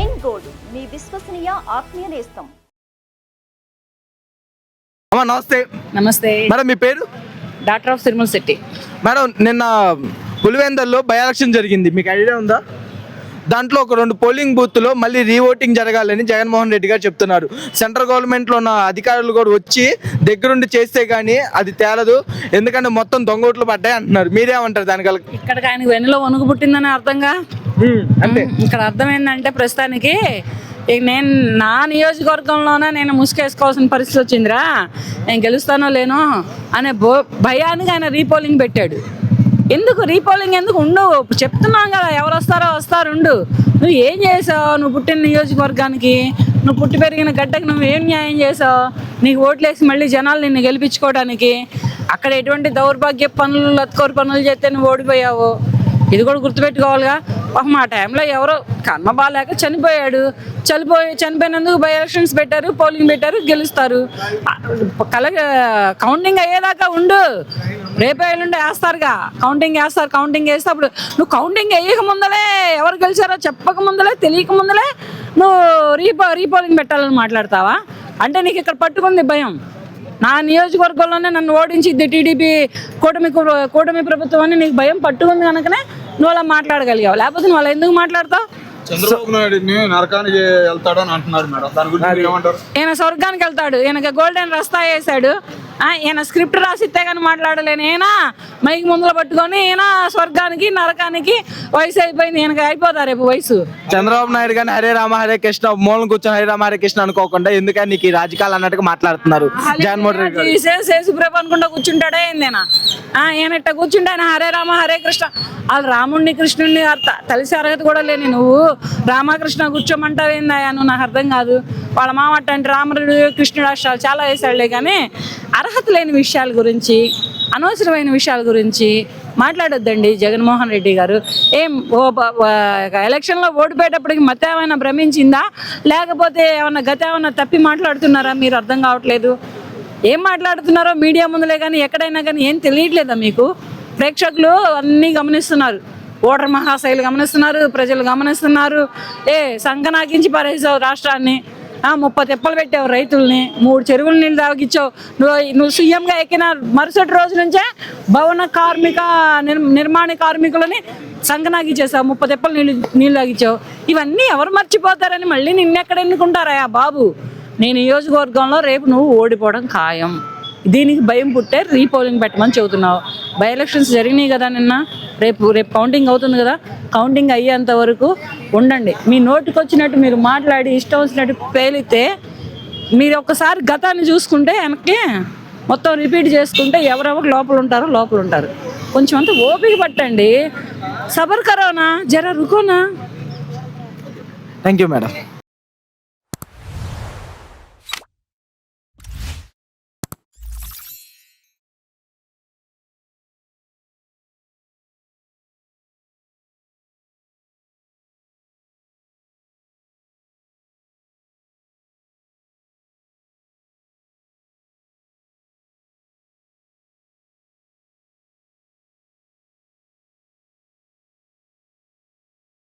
ఎన్ gold మీ విశ్వసనీయ ఆత్మీయ నేస్తం. అమ్మా నమస్తే. నమస్తే. మేడం మీ పేరు? Doctor of Tirumala Shetty. Madam నిన్న పులివెందల్లో బై ఎలక్షన్ జరిగింది. మీకు ఐడియా ఉందా? దాంట్లో ఒక రెండు పోలింగ్ బూత్లో మళ్ళీ రీఓటింగ్ జరగాలని జగన్మోహన్ రెడ్డి గారు చెప్తున్నారు. సెంట్రల్ గవర్నమెంట్లో ఉన్న అధికారులు కూడా వచ్చి దగ్గరుండి చేస్తే కానీ అది తేలదు. ఎందుకంటే మొత్తం దొంగోట్లు పడ్డాయి అంటున్నారు. మీరేమంటారు దానికి ఇక్కడ ఆయనకి వెన్నులో వణుకు పుట్టిందని అర్థంగా? అంటే ఇక్కడ అర్థం ఏంటంటే ప్రస్తుతానికి నేను నా నియోజకవర్గంలోనే నేను ముసుకేసుకోవాల్సిన పరిస్థితి వచ్చిందిరా. నేను గెలుస్తానో లేనో అనే భయానికి ఆయన రీపోలింగ్ పెట్టాడు. ఎందుకు రీపోలింగ్ ఎందుకు ఉండు? చెప్తున్నాం కదా ఎవరు వస్తారో వస్తారు ఉండు. నువ్వు ఏం చేసావు? నువ్వు పుట్టిన నియోజకవర్గానికి నువ్వు పుట్టి పెరిగిన గడ్డకి నువ్వు ఏం న్యాయం చేసావు? నీకు ఓట్లేసి మళ్ళీ జనాలు నిన్ను గెలిపించుకోవడానికి అక్కడ ఎటువంటి దౌర్భాగ్య పనులు లత్కోరు పనులు చేస్తే నువ్వు ఓడిపోయావు? ఇది కూడా గుర్తుపెట్టుకోవాలిగా. పాపం ఆ టైంలో ఎవరో కర్మ బాగాలేక చనిపోయాడు. చనిపోయి చనిపోయినందుకు బై ఎలక్షన్స్ పెట్టారు పోలింగ్ పెట్టారు గెలుస్తారు. కల కౌంటింగ్ అయ్యేదాకా ఉండు. రేపే ఎల్లుండి వేస్తారుగా. కౌంటింగ్ వేస్తారు కౌంటింగ్ వేస్తే అప్పుడు నువ్వు కౌంటింగ్ వేయక ముందలే. ఎవరు గెలిచారో చెప్పక ముందలే తెలియక ముందలే నువ్వు రీపో రీపోలింగ్ పెట్టాలని మాట్లాడతావా? అంటే నీకు ఇక్కడ పట్టుకుంది భయం. నా నియోజకవర్గంలోనే నన్ను ఓడించిద్ది టీడీపీ కూటమి కూటమి ప్రభుత్వం అని నీకు భయం పట్టుకుంది కనుకనే నువ్వు అలా మాట్లాడగలిగావు? లేకపోతే నువ్వు అలా ఎందుకు మాట్లాడతావు? చంద్రబాబు నాయుడిని నరకానికి వెళ్తాడని అంటున్నారు మేడం. దాని గురించి మీరు ఏమంటారు ఈయన స్వర్గానికి వెళ్తాడు. ఈయనకి గోల్డెన్ రస్తా వేసాడు. ఈయన స్క్రిప్ట్ రాసిస్తే కానీ మాట్లాడలేను ఈయన మైకి ముందులో పట్టుకొని ఈయన స్వర్గానికి నరకానికి వయసు అయిపోయింది. ఈయనకి అయిపోతా రేపు వయసు? చంద్రబాబు నాయుడు కానీ హరే రామ హరే కృష్ణ మూలం కూర్చొని హరే రామ హరే కృష్ణ అనుకోకుండా ఎందుకని నీకు ఈ రాజకీయాలు అన్నట్టుగా మాట్లాడుతున్నారు? జగన్మోహన్ రెడ్డి ప్రభు అనుకుంటా కూర్చుంటాడే ఏందేనా? ఆ, ఈయన ఇట్ట కూర్చుంటే ఆయన హరే రామ హరే కృష్ణ. వాళ్ళు రాముడిని కృష్ణుడిని అర్థ తెలిసి అర్హత కూడా లేని నువ్వు. రామకృష్ణ కూర్చోమంటావు ఏందయ్యా నువ్వు నాకు అర్థం కాదు. వాళ్ళ మామ అంటే రాముడు కృష్ణుడు అష్టాలు చాలా వేసాడులే కానీ అర్హత లేని విషయాల గురించి అనవసరమైన విషయాల గురించి మాట్లాడొద్దండి జగన్మోహన్ రెడ్డి గారు. ఏం ఓ ఎలక్షన్లో ఓడిపోయేటప్పటికి మత ఏమైనా భ్రమించిందా? లేకపోతే ఏమన్నా గత ఏమైనా తప్పి మాట్లాడుతున్నారా? మీరు అర్థం కావట్లేదు. ఏం మాట్లాడుతున్నారో మీడియా ముందులే కానీ ఎక్కడైనా కానీ ఏం తెలియట్లేదా మీకు? ప్రేక్షకులు అన్నీ గమనిస్తున్నారు. ఓటర్ మహాశైలు గమనిస్తున్నారు ప్రజలు గమనిస్తున్నారు. ఏ సంకనాకించి పారేసావు రాష్ట్రాన్ని. ముప్పై తెప్పలు పెట్టావు రైతుల్ని. మూడు చెరువులు నీళ్ళు తాగిచ్చావు. నువ్వు నువ్వు సీఎంగా ఎక్కిన మరుసటి రోజు నుంచే భవన కార్మిక నిర్ నిర్మాణ కార్మికులని సంకనాగిచ్చేసావు ముప్పై తెప్పలు నీళ్ళు నీళ్ళు తాగిచ్చావు. ఇవన్నీ ఎవరు మర్చిపోతారని మళ్ళీ నిన్నెక్కడ ఎన్నుకుంటారా బాబు? నేను నియోజకవర్గంలో రేపు నువ్వు ఓడిపోవడం ఖాయం. దీనికి భయం పుట్టే రీపోలింగ్ పెట్టమని చెబుతున్నావు. బై ఎలక్షన్స్ జరిగినాయి కదా నిన్న. రేపు రేపు కౌంటింగ్ అవుతుంది కదా. కౌంటింగ్ అయ్యేంత వరకు ఉండండి. మీ నోటికి వచ్చినట్టు మీరు మాట్లాడి ఇష్టం వచ్చినట్టు పేలితే మీరు ఒక్కసారి గతాన్ని చూసుకుంటే వెనక్కి మొత్తం రిపీట్ చేసుకుంటే ఎవరెవరు లోపల ఉంటారో లోపల ఉంటారు. కొంచెం అంతా ఓపిక పట్టండి. సబర్ కరోనా జర రుకోనా? Thank you madam